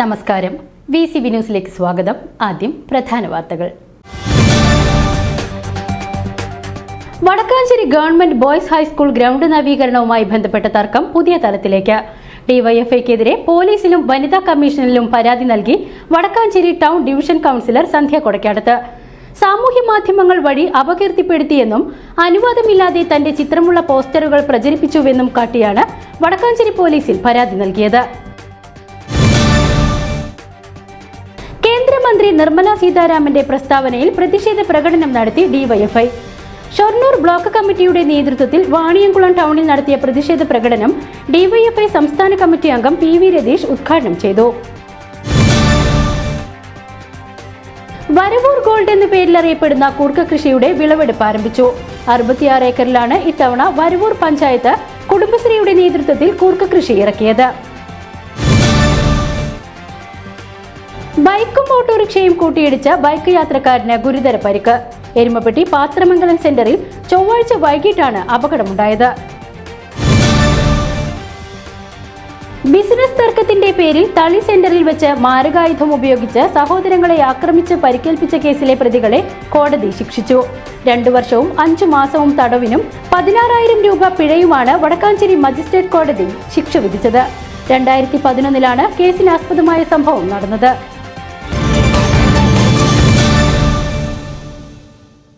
നമസ്കാരം. V C B ന്യൂസിലേക്ക് സ്വാഗതം. ആദ്യം പ്രധാന വാർത്തകൾ. Vadakkanchery government boys high school ground നവീകരണവുമായി ബന്ധപ്പെട്ട തർക്കം പുതിയ തലത്തിലേക്ക്. ഡിവൈഎഫ്ഐക്കെതിരെ പോലീസിലും വനിതാ കമ്മീഷനിലും പരാതി നൽകി Vadakkanchery town division councillor Sandhya Kodakkadath. സാമൂഹ്യ മാധ്യമങ്ങൾ വഴി അപകീർത്തിപ്പെടുത്തിയെന്നും അനുവാദമില്ലാതെ തന്റെ ചിത്രമുള്ള പോസ്റ്ററുകൾ പ്രചരിപ്പിച്ചുവെന്നും കാട്ടിയാണ് വടക്കാഞ്ചേരി പോലീസിൽ പരാതി നൽകിയത്. കേന്ദ്രമന്ത്രി നിർമ്മല സീതാരാമന്റെ പ്രസ്താവനയിൽ പ്രതിഷേധ പ്രകടനം നടത്തി ഡിവൈഎഫ്ഐ. ഷൊർണൂർ ബ്ലോക്ക് കമ്മിറ്റിയുടെ നേതൃത്വത്തിൽ വാണിയംകുളം ടൗണിൽ നടത്തിയ പ്രതിഷേധ പ്രകടനം ഡിവൈഎഫ്ഐ സംസ്ഥാന കമ്മിറ്റി അംഗം പി വി രതീഷ് ഉദ്ഘാടനം ചെയ്തു. വരവൂർ ഗോൾഡ് എന്ന പേരിൽ അറിയപ്പെടുന്ന കൂർക്ക കൃഷിയുടെ വിളവെടുപ്പ് ആരംഭിച്ചു. അറുപത്തിയാറ് ഏക്കറിലാണ് ഇത്തവണ വരവൂർ പഞ്ചായത്ത് കുടുംബശ്രീയുടെ നേതൃത്വത്തിൽ കൂർക്ക കൃഷി ഇറക്കിയത്. ബൈക്കും ഓട്ടോറിക്ഷയും കൂട്ടിയിടിച്ച ബൈക്ക് യാത്രക്കാരന് ഗുരുതര പരിക്ക്. എരുമപ്പെട്ടി പാത്രമംഗലം സെന്ററിൽ ചൊവ്വാഴ്ച വൈകിട്ടാണ് അപകടമുണ്ടായത്. ബിസിനസ് തർക്കത്തിന്റെ പേരിൽ തളി സെന്ററിൽ വെച്ച് മാരകായുധം ഉപയോഗിച്ച് സഹോദരങ്ങളെ ആക്രമിച്ച് പരിക്കേൽപ്പിച്ച കേസിലെ പ്രതികളെ കോടതി ശിക്ഷിച്ചു. രണ്ടു വർഷവും അഞ്ചു മാസവും തടവിനും പതിനാറായിരം രൂപ പിഴയുമാണ് വടക്കാഞ്ചേരി മജിസ്ട്രേറ്റ് കോടതി ശിക്ഷ വിധിച്ചത്. രണ്ടായിരത്തി പതിനൊന്നിലാണ് കേസിനാസ്പദമായ സംഭവം നടന്നത്.